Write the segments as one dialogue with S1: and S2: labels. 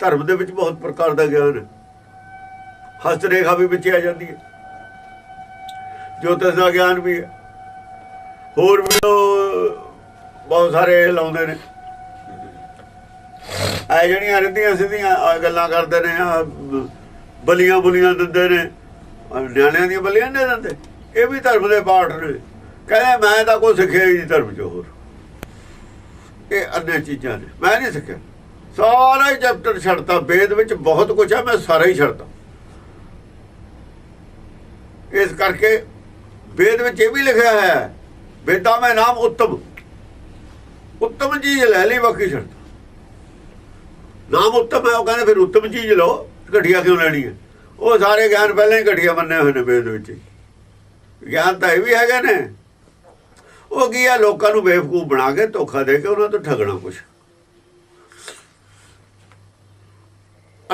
S1: ਧਰਮ ਦੇ ਵਿੱਚ ਬਹੁਤ ਪ੍ਰਕਾਰ ਦਾ ਗਿਆਨ ਹੈ। ਹਸਤ ਰੇਖਾ ਵੀ ਵਿੱਚ ਆ ਜਾਂਦੀ ਹੈ। ਜੋਤਿਸ਼ ਦਾ ਗਿਆਨ ਵੀ ਹੈ। ਹੋਰ ਵੀ ਉਹ ਬਹੁਤ ਸਾਰੇ ਲਾਉਂਦੇ ਨੇ। ਆ ਜਿਹੜੀਆਂ ਰਿੱਧੀਆਂ ਸਿੱਧੀਆਂ ਗੱਲਾਂ ਕਰਦੇ ਨੇ, ਆ ਬਲੀਆਂ ਬੁਲੀਆਂ ਦਿੰਦੇ ਨੇ ਨਿਆਣਿਆਂ ਦੀਆਂ ਬਲੀਆਂ ਨਹੀਂ ਦਿੰਦੇ। ਇਹ ਵੀ ਧਰਮ ਦੇ ਪਾਠ ਨੇ। ਕਹਿੰਦੇ ਮੈਂ ਤਾਂ ਕੋਈ ਸਿੱਖਿਆ ਹੀ ਨਹੀਂ ਧਰਮ ਚ ਹੋਰ। ਇਹ ਅੰਨੇ ਚੀਜ਼ਾਂ ਨੇ। ਮੈਂ ਨਹੀਂ ਸਿੱਖਿਆ। ਸਾਰਾ ਹੀ ਚੈਪਟਰ ਛੱਡਤਾ, ਵੇਦ ਵਿੱਚ ਬਹੁਤ ਕੁਝ ਹੈ ਮੈਂ ਸਾਰਾ ਹੀ ਛੱਡਤਾ। ਇਸ ਕਰਕੇ ਵੇਦ ਵਿੱਚ ਇਹ ਵੀ ਲਿਖਿਆ ਹੈ, ਵੇਦਾਂ ਮੈਂ ਨਾਮ ਉੱਤਮ। ਉੱਤਮ ਚੀਜ਼ ਲੈ ਲਈ, ਬਾਕੀ ਛੱਡ ਨਾਮ ਉੱਤਮ ਹੈ, ਉਹ ਕਹਿੰਦੇ ਫਿਰ ਉੱਤਮ ਚੀਜ਼ ਲਓ, ਘਟੀਆ ਕਿਉਂ ਲੈਣੀ ਹੈ? ਉਹ ਸਾਰੇ ਗਿਆਨ ਪਹਿਲਾਂ ਹੀ ਘਟੀਆ ਮੰਨੇ ਹੋਏ ਨੇ ਵੇਦ ਵਿੱਚ। ਗਿਆਨ ਤਾਂ ਇਹ ਵੀ ਹੈਗੇ ਨੇ। ਉਹ ਕੀ ਆ, ਲੋਕਾਂ ਨੂੰ ਬੇਵਕੂਫ ਬਣਾ ਕੇ ਧੋਖਾ ਦੇ ਕੇ ਉਹਨਾਂ ਤੋਂ ਠਗਣਾ ਕੁਛ।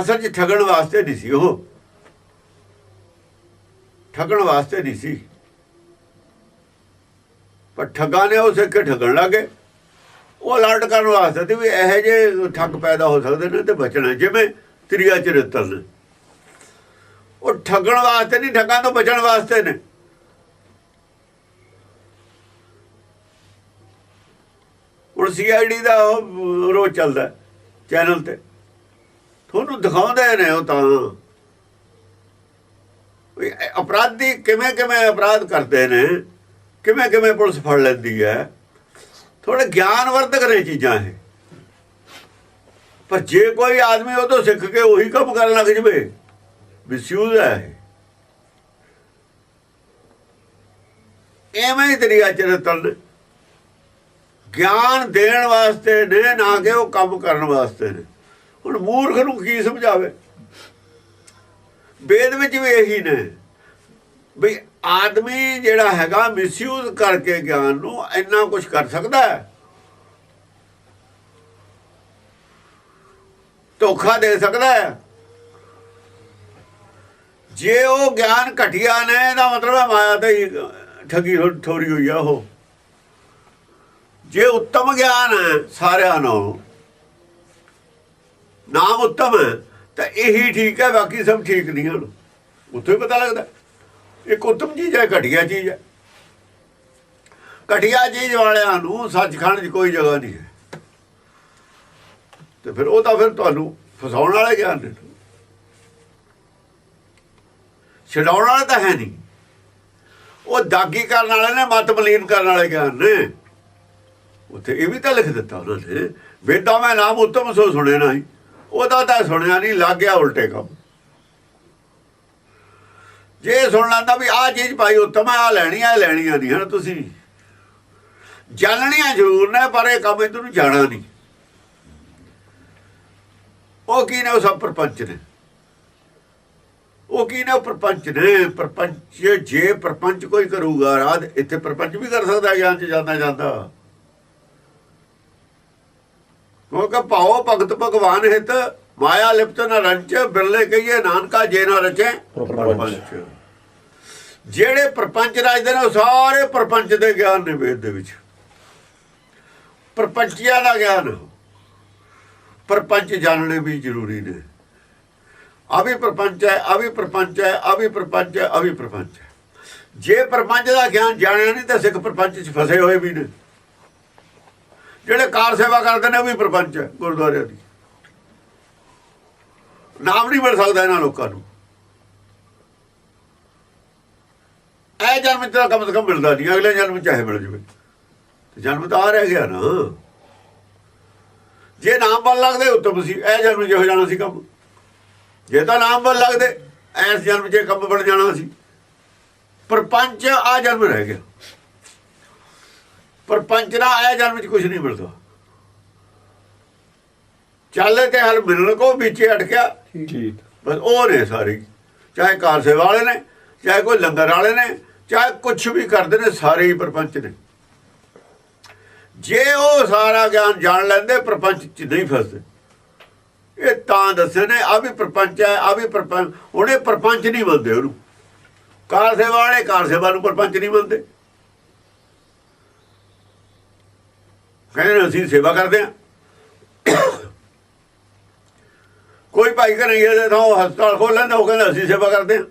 S1: ਅਸਲ 'ਚ ਠਗਣ ਵਾਸਤੇ ਨਹੀਂ ਸੀ ਉਹ। ਠਗਣ ਵਾਸਤੇ ਨਹੀਂ ਸੀ। ਪਰ ਠੱਗਾਂ ਨੇ ਉਹ ਸਿੱਖ ਕੇ ਠਗਣ ਲੱਗੇ ਉਹ ਅਲਰਟ ਕਰਨ ਵਾਸਤੇ ਤੇ ਵੀ ਇਹੋ ਜਿਹੇ ਠੱਗ ਪੈਦਾ ਹੋ ਸਕਦੇ ਨੇ ਤੇ ਬਚਣਾ ਜਿਵੇਂ ਤ੍ਰਿਆ ਚਰਿੱਤਰ ਨੇ। ਉਹ ਠੱਗਣ ਵਾਸਤੇ ਨਹੀਂ, ਠੱਗਾਂ ਤੋਂ ਬਚਣ ਵਾਸਤੇ ਨੇ। ਹੁਣ ਸੀਆਈਡੀ ਦਾ ਉਹ ਰੋਜ਼ ਚੱਲਦਾ ਚੈਨਲ ਤੇ। ਉਹਨੂੰ ਦਿਖਾਉਂਦੇ ਨੇ ਉਹ ਤਾਂ। ਵੀ ਅਪਰਾਧੀ ਕਿਵੇਂ ਕਿਵੇਂ ਅਪਰਾਧ ਕਰਦੇ ਨੇ, ਕਿਵੇਂ ਕਿਵੇਂ ਪੁਲਿਸ ਫੜ ਲੈਂਦੀ ਹੈ। ਥੋੜੇ ਗਿਆਨਵਰਧਕ ਨੇ ਚੀਜ਼ਾਂ ਇਹ। ਪਰ ਜੇ ਕੋਈ ਆਦਮੀ ਉਹ ਤੋਂ ਸਿੱਖ ਕੇ ਉਹੀ ਕੰਮ ਕਰਨ ਲੱਗ ਜਵੇ ਮਿਸਯੂਜ਼ ਹੈ ਇਹ। ਐਵੇਂ ਹੀ ਤਰੀਕਾ ਚਰਿੱਤਰ ਗਿਆਨ ਦੇਣ ਵਾਸਤੇ ਨੇ, ਨਾ ਕਿ ਉਹ ਕੰਮ ਕਰਨ ਵਾਸਤੇ ਨੇ। ਹੁਣ ਮੂਰਖ ਨੂੰ ਕੀ ਸਮਝਾਵੇ? ਵੇਦ ਵਿੱਚ ਵੀ ਇਹੀ ਨੇ ਵੀ ਆਦਮੀ ਜਿਹੜਾ ਹੈਗਾ ਮਿਸਯੂਜ਼ ਕਰਕੇ ਗਿਆਨ ਨੂੰ ਇੰਨਾ ਕੁਝ ਕਰ ਸਕਦਾ ਹੈ। ਧੋਖਾ ਦੇ ਸਕਦਾ ਹੈ। ਜੇ ਉਹ ਗਿਆਨ ਘਟਿਆ ਨੇ, ਇਹਦਾ ਮਤਲਬ ਹੈ ਮਾਇਆ ਤੇ ਠੱਗੀ ਥੋ- ਠੋਰੀ ਹੋਈ ਆ ਉਹ। ਜੇ ਉੱਤਮ ਗਿਆਨ ਹੈ ਸਾਰਿਆਂ ਨੂੰ ਨਾਮ ਉੱਤਮ ਹੈ ਤਾਂ ਇਹੀ ਠੀਕ ਹੈ, ਬਾਕੀ ਸਭ ਠੀਕ ਨਹੀਂ ਹਨ। ਉੱਥੇ ਹੀ ਪਤਾ ਲੱਗਦਾ। ਇੱਕ ਉੱਤਮ ਚੀਜ਼ ਹੈ, ਘਟੀਆ ਚੀਜ਼ ਹੈ। ਘਟੀਆ ਚੀਜ਼ ਵਾਲਿਆਂ ਨੂੰ ਸੱਚਖੰਡ 'ਚ ਕੋਈ ਜਗ੍ਹਾ ਨਹੀਂ ਹੈ। ਤੇ ਫਿਰ ਉਹ ਤਾਂ ਫਿਰ ਤੁਹਾਨੂੰ ਫਸਾਉਣ ਵਾਲੇ ਗਿਆਨ ਨੇ ਛਡਾਉਣ ਵਾਲੇ ਤਾਂ ਹੈ ਨਹੀਂ। ਉਹ ਦਾਗੀ ਕਰਨ ਵਾਲੇ ਨੇ, ਮਤ ਮਲੀਨ ਕਰਨ ਵਾਲੇ ਗਿਆਨ ਨੇ। ਉੱਥੇ ਇਹ ਵੀ ਤਾਂ ਲਿਖ ਦਿੱਤਾ ਉਹਨਾਂ ਨੇ, ਵੇਦਾਂ ਮੈਂ ਨਾਮ ਉੱਤਮ ਸੋ ਸੁਣੇ ਨਹੀਂ। ਉਹਦਾ ਤਾਂ ਸੁਣਿਆ ਨਹੀਂ, ਲੱਗ ਗਿਆ ਉਲਟੇ ਕੰਮ। ਜੇ ਸੁਣ ਲੈਂਦਾ ਵੀ ਆਹ ਚੀਜ਼ ਭਾਈ ਉੱਤਮ ਆ ਲੈਣੀ ਆ ਲੈਣੀਆਂ ਨਹੀਂ ਹਨ ਤੁਸੀਂ। ਜਾਣਨੀਆਂ ਜ਼ਰੂਰ ਨੇ, ਪਰ ਇਹ ਕੰਮ ਇਹਨੂੰ ਜਾਣਾ ਨਹੀਂ। ਉਹ ਕੀ ਨੇ ਉਹ ਸਭ ਪ੍ਰਪੰਚ ਨੇ। ਉਹ ਕੀ ਨੇ ਉਹ ਪ੍ਰਪੰਚ ਨੇ, ਪ੍ਰਪੰਚ ਜੇ ਪ੍ਰਪੰਚ ਕੋਈ ਕਰੂਗਾ ਰਾਤ ਇੱਥੇ ਪ੍ਰਪੰਚ ਵੀ ਕਰ ਸਕਦਾ, ਗਿਆਨ ਚ ਜਾਂਦਾ ਜਾਂਦਾ। ਕਿਉਂਕਿ ਭਾਉ ਭਗਤ ਭਗਵਾਨ ਹਿਤ ਮਾਇਆ ਲਿਪਤ ਨ ਰੰਚ ਬਿਰਲੇ ਕਹੀਏ ਨਾਨਕਾ ਜੇ ਨਾ ਰਚੇ। ਪ੍ਰਪੰਚ। ਜਿਹੜੇ ਪ੍ਰਪੰਚ ਰਾਜਦੇ ਨੇ ਉਹ ਸਾਰੇ ਪ੍ਰਪੰਚ ਦੇ ਗਿਆਨ ਨੇ ਵੇਦ ਦੇ ਵਿੱਚ। ਪ੍ਰਪੰਚੀਆਂ ਦਾ ਗਿਆਨ। ਪ੍ਰਪੰਚ ਜਾਣਨੇ ਵੀ ਜ਼ਰੂਰੀ ਨੇ। ਆ ਵੀ ਪ੍ਰਪੰਚ ਹੈ ਆ ਵੀ ਪ੍ਰਪੰਚ ਹੈ ਆ ਵੀ ਪ੍ਰਪੰਚ ਹੈ ਆ ਵੀ ਪ੍ਰਪੰਚ ਹੈ। ਜੇ ਪ੍ਰਪੰਚ ਦਾ ਗਿਆਨ ਜਾਣਿਆ ਨਹੀਂ ਤਾਂ ਸਿੱਖ ਪ੍ਰਪੰਚ 'ਚ ਫਸੇ ਹੋਏ ਵੀ ਨੇ। ਜਿਹੜੇ ਕਾਰ ਸੇਵਾ ਕਰਦੇ ਨੇ ਉਹ ਵੀ ਪ੍ਰਪੰਚ ਹੈ, ਗੁਰਦੁਆਰਿਆਂ ਦੀ। ਨਾਮ ਨਹੀਂ ਮਿਲ ਸਕਦਾ ਇਹਨਾਂ ਲੋਕਾਂ ਨੂੰ। ਇਹ ਜਨਮ ਚ ਕਮ ਸੇ ਕਮ ਮਿਲਦਾ ਨਹੀਂ, ਅਗਲੇ ਜਨਮ ਚ ਚਾਹੇ ਮਿਲ ਜਵੇ। ਤੇ ਜਨਮ ਤਾਂ ਆ ਰਹਿ ਗਿਆ ਨਾ। ਜੇ ਨਾਮ ਬਲ ਲੱਗਦੇ, ਉੱਤਮ ਸੀ। ਇਹ ਜਨਮ 'ਚ ਹੋ ਜਾਣਾ ਸੀ ਕੰਮ? ਜੇ ਤਾਂ ਨਾਮ ਬਲ ਲੱਗਦੇ ਐਸ ਜਨਮ 'ਚ ਕੰਮ ਬਣ ਜਾਣਾ ਸੀ। ਪਰਪੰਚ ਆ ਜਨਮ ਰਹਿ ਗਿਆ। ਪਰਪੰਚ ਦਾ ਇਹ ਜਨਮ 'ਚ ਕੁਝ ਨਹੀਂ ਮਿਲਦਾ। ਚੱਲੇ ਤੇ ਹਲ ਮਿਲਣ ਕੋ ਵਿੱਚ ਅਟਕਿਆ।
S2: ਠੀਕ।
S1: ਬਸ ਉਹ ਨੇ ਸਾਰੇ। ਚਾਹੇ ਕਾਰ ਸੇਵਾ ਵਾਲੇ ਨੇ ਚਾਹੇ ਕੋਈ ਲੰਗਰ ਵਾਲੇ ਨੇ ਚਾਹੇ ਕੁਝ ਵੀ ਕਰਦੇ ਨੇ ਸਾਰੇ ਹੀ ਪ੍ਰਪੰਚ ਨੇ। ਜੇ ਉਹ ਸਾਰਾ ਗਿਆਨ ਜਾਣ ਲੈਂਦੇ ਪ੍ਰਪੰਚ ਚ ਨਹੀਂ ਫਸਦੇ। ਇਹ ਤਾਂ ਦੱਸੇ ਨੇ ਆ ਵੀ ਪ੍ਰਪੰਚ ਹੈ ਆ ਵੀ ਪ੍ਰਪੰਚ ਉਹਨੇ ਪ੍ਰਪੰਚ ਨਹੀਂ ਮੰਨਦੇ ਉਹਨੂੰ। ਕਾਰ ਸੇਵਾ ਵਾਲੇ ਕਾਰ ਸੇਵਾ ਨੂੰ ਪ੍ਰਪੰਚ ਨਹੀਂ ਮੰਨਦੇ। ਕਹਿੰਦੇ ਅਸੀਂ ਸੇਵਾ ਕਰਦੇ ਹਾਂ। ਕੋਈ ਭਾਈ ਕਨਈਆ ਦੇ ਥਾਂ ਉਹ ਹਸਪਤਾਲ ਖੋਲ ਲੈਂਦਾ, ਉਹ ਕਹਿੰਦਾ ਅਸੀਂ ਸੇਵਾ ਕਰਦੇ ਹਾਂ।